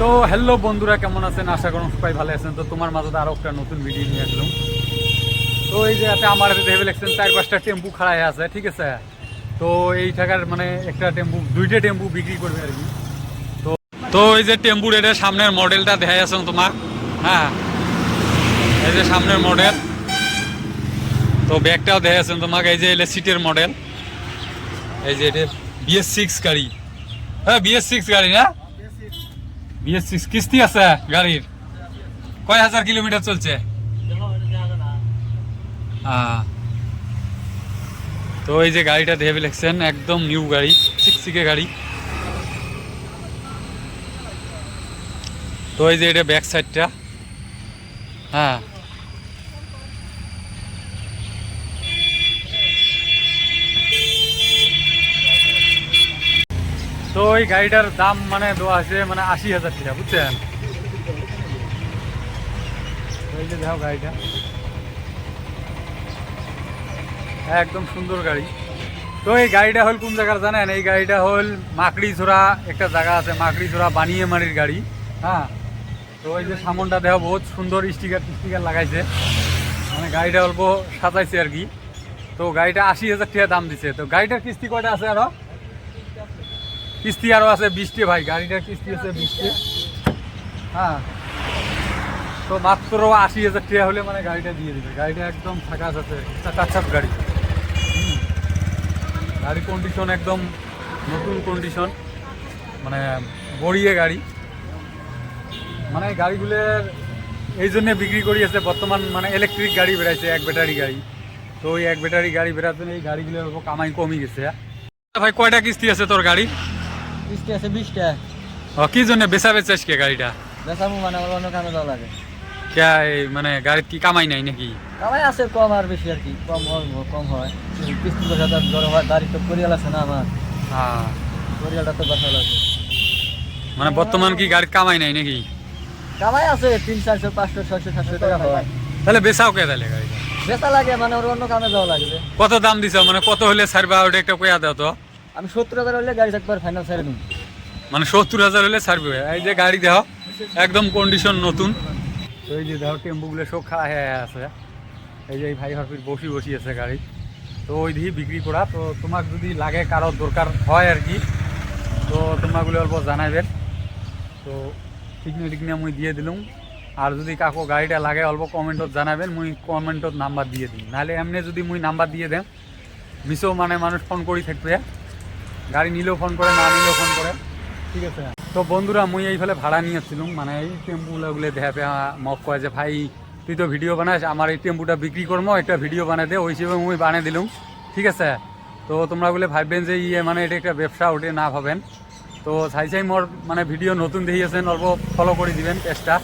তো হ্যালো বন্ধুরা, কেমন আছেন? আশা করুন সবাই ভালো আছেন। তো তোমার মাঝে আরও একটা নতুন ভিডিও নিয়ে আসলাম। তো এই যে আমার ভেবে লাগছেন চার পাঁচটা টেম্পু খাড়া হয়ে আছে, ঠিক আছে? তো এই টাকার মানে একটা টেম্পু, দুইটা টেম্পু বিক্রি করবে আর কি। তো তো এই যে টেম্পুর এটা সামনের মডেলটা দেখা যাচ্ছে তোমার? হ্যাঁ? এই যে সামনের মডেল তো ব্যাগটাও দেখা যাচ্ছে তোমাকে, এই যে এলে সিটের মডেল এই যে এটা বিএস সিক্স গাড়ি। হ্যাঁ বিএস সিক্স গাড়ি না? বিএস কিস্তি আছে গাড়ির। কয় হাজার কিলোমিটার চলছে? হ্যাঁ। তো এই যে গাড়িটা দেখে লিখছেন একদম নিউ গাড়ি সিক্সিকে গাড়ি। তো এই যে এটা ব্যাক সাইডটা হ্যাঁ। তো ওই গাড়িটার দাম মানে দেওয়া আছে মানে আশি হাজার টাকা, বুঝছেন? দেখো গাড়িটা। একদম সুন্দর গাড়ি। তো এই গাড়িটা হল কোন জায়গার জানেন? এই গাড়িটা হল মাকড়ি ছোড়া একটা জায়গা আছে মাকড়ি ছোড়া বানিয়ে মারির গাড়ি হ্যাঁ? তো এই যে সামনটা দেখো, বহুত সুন্দর স্টিকার স্টিকার লাগাইছে। মানে গাড়িটা অল্প সাজাইছে আর কি। তো গাড়িটা আশি হাজার টাকা দাম দিছে। তো গাড়িটার কিস্তি কয়টা আছে আরও? কিস্তি আরও আছে বিশটি ভাই, গাড়িটার কিস্তি আছে বিশটি হ্যাঁ। তো মাত্র আশি হাজার টাকা হলে মানে গাড়িটা দিয়ে দিবে। গাড়িটা একদম ফাঁকা আছে চাকাচাপ গাড়ি। গাড়ির কন্ডিশন একদম নতুন কন্ডিশন মানে বড়িয়ে গাড়ি। মানে গাড়িগুলোর এই জন্য বিক্রি করি আছে, বর্তমান মানে ইলেকট্রিক গাড়ি বেড়াইছে, এক ব্যাটারি গাড়ি। তো ওই এক ব্যাটারি গাড়ি বেড়াতে এই গাড়িগুলোর কামাই কমই গেছে। ভাই, কয়টা কিস্তি আছে তোর গাড়ি? বৃষ্টি আছে বিশটা। ও, কি জন্য বেচা বেচাস কে গাড়িটা? বেসামু মানে আমার অন্য কামে যাওয়া লাগে। কে মানে গাড়ির কি কামাই নাই নাকি? কামাই আছে কম আর বেশি আর কি কম হয় কম হয়। কিস্তি পয়সা তো ধরো হয় বাড়ি তো পরিয়াল আছে না আমার। হ্যাঁ। পরিয়ালটা তো বাসা লাগে। মানে বর্তমান কি গাড়ির কামাই নাই নাকি? কামাই আছে তিন চারশো পাঁচশো ছয়শো সাতশো টাকা হয়। তাহলে বেচাও কে তাহলে গাড়িটা? বেচা লাগে মানে ওর অন্য কামে যাওয়া লাগবে। কত দাম দিছ? মানে কত হলে ছাড়বা ওটা একটা কয়া দাও তো? আমি সত্তর হাজার হলে গাড়ি একবার ফাইনাল ছেড়ে নিই মানে সত্তর হাজার হলে ছাড়বে এই যে গাড়ি দেহ একদম কন্ডিশন নতুন। তো এই যে দেহ টেম্পুগুলো সব খাড়া হয়ে আছে। এই যে এই ভাই হরফির বসি বসি আছে গাড়ি। তো ওই দিয়ে বিক্রি করা। তো তোমার যদি লাগে কারোর দরকার হয় আর কি তো তোমাগুলো অল্প জানাইবেন। তো টিকনে টিকনে মুই দিয়ে দিলুম। আর যদি কাকো গাড়িটা লাগে অল্প কমেন্টত জানাবেন। মুই কমেন্টত নাম্বার দিয়ে দিই নাহলে এমনি যদি মুই নাম্বার দিয়ে দেন মিশো মানে মানুষ ফোন করি থাকবে। গাড়ি নিলেও ফোন করে না নিলেও ফোন করে। ঠিক আছে। তো বন্ধুরা মুই এই ফেলে ভাড়া নিয়েছিলাম। মানে এই টেম্পুগুলো দেখে মক কয় যে ভাই তুই তো ভিডিও বানাস আমার এই টেম্পুটা বিক্রি করব একটা ভিডিও বানাই দে ওই হিসেবে মুই বানিয়ে দিলুম। ঠিক আছে? তো তোমরা বলে ভাববেন যে ইয়ে মানে এটা একটা ব্যবসা ওটা না ভাবেন। তো চাই চাই মোর মানে ভিডিও নতুন দেখিয়েছেন অল্প ফলো করে দিবেন পেজটা